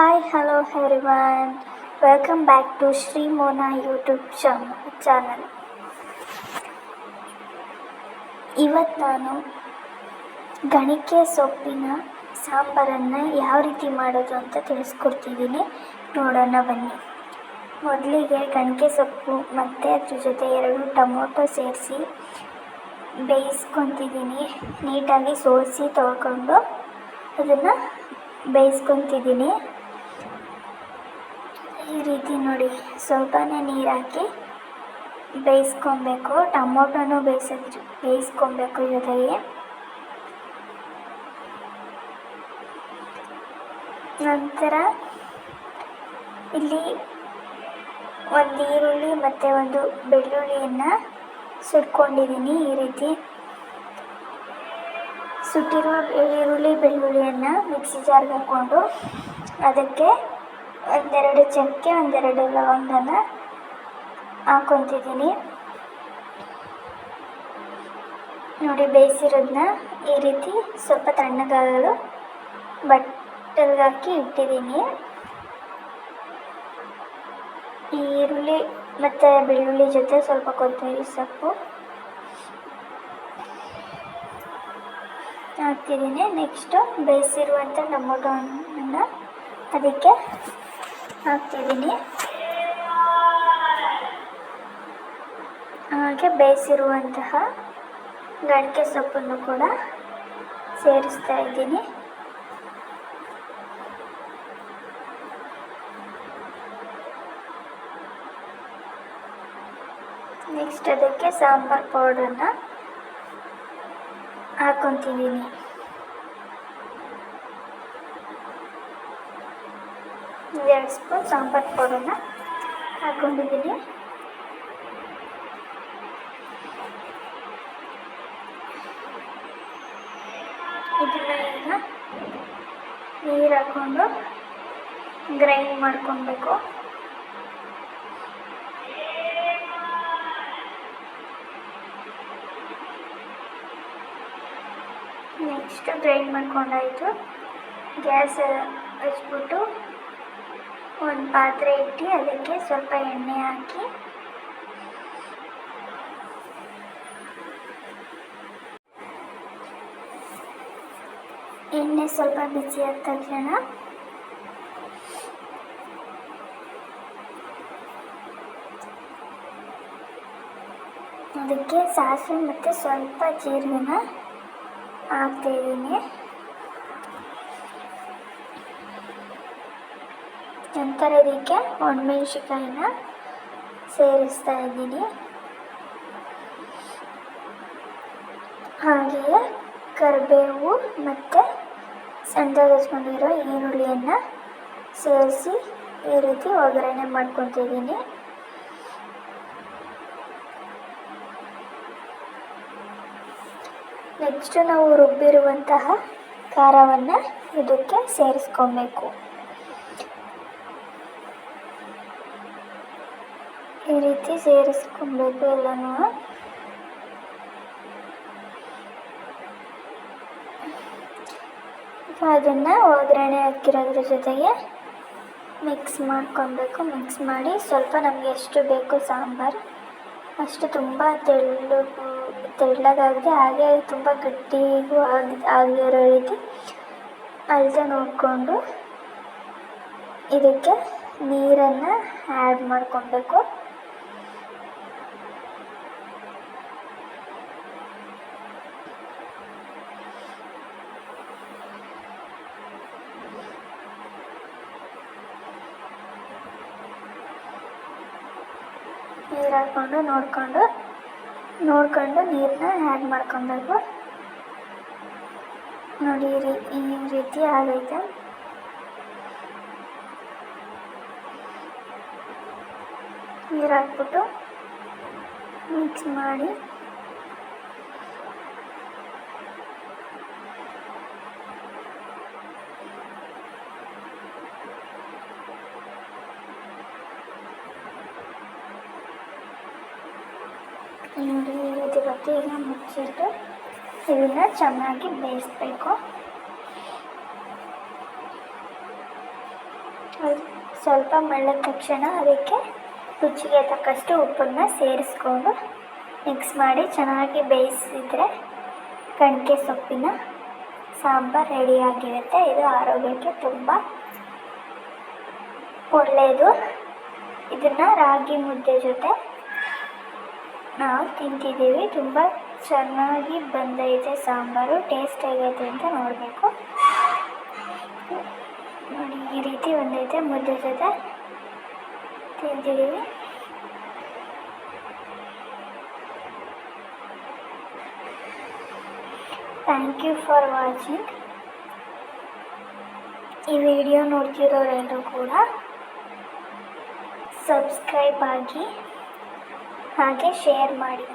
Hi hello everyone welcome back to Shri Mona YouTube channel ಇವತ್ತು ನಾನು ಗಣಿಕೆ ಸೊಪ್ಪಿನ ಸಾಂಬಾರನ್ನು ಯಾವ ರೀತಿ ಮಾಡೋದು ಅಂತ ತಿಳಿಸ್ಕೊಡ್ತಿದ್ದೀನಿ. ನೋಡೋಣ ಬನ್ನಿ. ಮೊದಲಿಗೆ ಗಣಿಕೆ ಸೊಪ್ಪು ಮತ್ತು ಅದ್ರ ಜೊತೆ ಎರಡು ಟೊಮೊಟೊ ಸೇರಿಸಿ ಬೇಯಿಸ್ಕೊತಿದ್ದೀನಿ. ನೀಟಾಗಿ ಸೋಸಿ ತೊಳ್ಕೊಂಡು ಅದನ್ನು ಬೇಯಿಸ್ಕೊತಿದ್ದೀನಿ. ಈ ರೀತಿ ನೋಡಿ, ಸ್ವಲ್ಪನೇ ನೀರು ಹಾಕಿ ಬೇಯಿಸ್ಕೊಬೇಕು. ಟೊಮೊಟೊನೂ ಬೇಯಿಸಿದ್ರು, ಬೇಯಿಸ್ಕೊಬೇಕು ಜೊತೆಗೆ. ನಂತರ ಇಲ್ಲಿ ಒಂದು ಈರುಳ್ಳಿ ಮತ್ತು ಒಂದು ಬೆಳ್ಳುಳ್ಳಿಯನ್ನು ಸುಟ್ಕೊಂಡಿದ್ದೀನಿ ಈ ರೀತಿ. ಸುಟ್ಟಿರುವ ಈರುಳ್ಳಿ, ಬೆಳ್ಳುಳ್ಳಿಯನ್ನು ಮಿಕ್ಸಿ ಜಾರ್ಗೆ ಹಾಕ್ಕೊಂಡು ಅದಕ್ಕೆ ಒಂದೆರಡು ಚಕ್ಕೆ, ಒಂದೆರಡು ಲವಂಗನ ಹಾಕ್ಕೊತಿದ್ದೀನಿ. ನೋಡಿ ಬೇಯಿಸಿರೋದನ್ನ ಈ ರೀತಿ ಸ್ವಲ್ಪ ತಣ್ಣಗಾಗಲು ಬಟ್ಟಲ್ಗೆ ಹಾಕಿ ಇಟ್ಟಿದ್ದೀನಿ. ಈರುಳ್ಳಿ ಮತ್ತು ಬೆಳ್ಳುಳ್ಳಿ ಜೊತೆ ಸ್ವಲ್ಪ ಕೊತ್ತಂಬರಿ ಸೊಪ್ಪು ಹಾಕ್ತಿದ್ದೀನಿ. ನೆಕ್ಸ್ಟು ಬೇಯಿಸಿರುವಂಥ ಟೊಮೊಟೊ ಹಣ್ಣನ್ನು ಅದಕ್ಕೆ ಹಾಕ್ತಿದ್ದೀನಿ. ಹಾಗೆ ಬೇಯಿಸಿರುವಂತಹ ಗಡಿಕೆ ಸೊಪ್ಪನ್ನು ಕೂಡ ಸೇರಿಸ್ತಾ ಇದ್ದೀನಿ. ನೆಕ್ಸ್ಟ್ ಅದಕ್ಕೆ ಸಾಂಬಾರು ಪೌಡರನ್ನ ಹಾಕ್ಕೊತಿದ್ದೀನಿ ಎರಡು ಸ್ಪೂನ್ ಸಾಂಬಾರು ಪೌಡರನ್ನ ಹಾಕ್ಕೊಂಡಿದ್ದೀನಿ ಇದನ್ನ ಈಗ ನೀರು ಹಾಕ್ಕೊಂಡು ಗ್ರೈಂಡ್ ಮಾಡ್ಕೊಬೇಕು. ನೆಕ್ಸ್ಟ್ ಗ್ರೈಂಡ್ ಮಾಡ್ಕೊಂಡಾಯಿತು. ಗ್ಯಾಸ್ ಹಚ್ಬಿಟ್ಟು ಒಂದು ಪಾತ್ರೆ ಇಟ್ಟು ಅದಕ್ಕೆ ಸ್ವಲ್ಪ ಎಣ್ಣೆ ಹಾಕಿ. ಎಣ್ಣೆ ಸ್ವಲ್ಪ ಬಿಸಿ ಆದ ತಕ್ಷಣ ಅದಕ್ಕೆ ಸಾಸಿವೆ ಮತ್ತು ಸ್ವಲ್ಪ ಜೀರಿಗೆನ ಹಾಕ್ತಾಯಿದ್ದೀನಿ ನಂತರ ಇದಕ್ಕೆ ಒಣಮೆಣಸಿಕಾಯಿನ ಸೇರಿಸ್ತಾ ಇದ್ದೀನಿ. ಹಾಗೆಯೇ ಕರಿಬೇವು ಮತ್ತು ಸಣ್ಣದಾಗಿ ಈರುಳ್ಳಿಯನ್ನು ಸೇರಿಸಿ ಈ ರೀತಿ ಒಗ್ಗರಣೆ ಮಾಡ್ಕೊತಿದ್ದೀನಿ ನೆಕ್ಸ್ಟು ನಾವು ರುಬ್ಬಿರುವಂತಹ ಖಾರವನ್ನು ಇದಕ್ಕೆ ಸೇರಿಸ್ಕೊಬೇಕು. ಈ ರೀತಿ ಸೇರಿಸ್ಕೊಬೇಕು ಎಲ್ಲನೂ. ಅದನ್ನು ಒಗ್ಗರಣೆ ಹಾಕಿರೋದ್ರ ಜೊತೆಗೆ ಮಿಕ್ಸ್ ಮಾಡ್ಕೊಬೇಕು ಮಿಕ್ಸ್ ಮಾಡಿ ಸ್ವಲ್ಪ ನಮಗೆ ಎಷ್ಟು ಬೇಕು ಸಾಂಬಾರು. ಅಷ್ಟು ತುಂಬ ತೆಳ್ಳು, ತೆಳ್ಳಗಾಗದೆ. ಹಾಗೆ ತುಂಬ ಗಟ್ಟಿಗೂ ಆಗಿ, ಆಗಿರೋ ರೀತಿ ಅಳತೆ ನೋಡಿಕೊಂಡು ಇದಕ್ಕೆ ನೀರನ್ನು ಆ್ಯಡ್ ಮಾಡ್ಕೊಬೇಕು ನೀರು ಹಾಕ್ಕೊಂಡು ನೋಡಿಕೊಂಡು ನೋಡಿಕೊಂಡು ನೀರನ್ನ ಆ್ಯಡ್ ಮಾಡ್ಕೊಬೇಕು. ನೋಡಿ, ಈ ರೀತಿ ಆಗೈತೆ. ನೀರು ಹಾಕ್ಬಿಟ್ಟು ಮಿಕ್ಸ್ ಮಾಡಿ. ನೋಡಿ ಈ ಈಗ ಮುಚ್ಚಿಟ್ಟು ಇದನ್ನು ಚೆನ್ನಾಗಿ ಬೇಯಿಸ್ಬೇಕು. ಸ್ವಲ್ಪ ಮಳೆ ತಕ್ಷಣ ಅದಕ್ಕೆ ರುಚಿಗೆ ತಕ್ಕಷ್ಟು ಉಪ್ಪನ್ನ ಸೇರಿಸ್ಕೊಂಡು ಮಿಕ್ಸ್ ಮಾಡಿ ಚೆನ್ನಾಗಿ ಬೇಯಿಸಿದರೆ ಕಣಿಕೆ ಸೊಪ್ಪಿನ ಸಾಂಬಾರು ರೆಡಿಯಾಗಿರುತ್ತೆ ಇದು ಆರೋಗ್ಯಕ್ಕೆ ತುಂಬ ಒಳ್ಳೆಯದು ಇದನ್ನು ರಾಗಿ ಮುದ್ದೆ ಜೊತೆ ನಾವು ತಿಂತಿದ್ದೀವಿ. ತುಂಬ ಚೆನ್ನಾಗಿ ಬಂದೈತೆ ಸಾಂಬಾರು. ಟೇಸ್ಟ್ ಆಗೈತೆ ಅಂತ ನೋಡಬೇಕು. ನೋಡಿ, ಈ ರೀತಿ ಬಂದೈತೆ. ಮುದ್ದೆ ಜೊತೆ ತಿಂತಿದ್ದೀವಿ. ಥ್ಯಾಂಕ್ ಯು ಫಾರ್ ವಾಚಿಂಗ್ ಈ ವಿಡಿಯೋ ನೋಡ್ತಿರೋರೆಲ್ಲರೂ ಕೂಡ ಸಬ್ಸ್ಕ್ರೈಬ್ ಆಗಿ ಹಾಗೆ ಶೇರ್ ಮಾಡಿ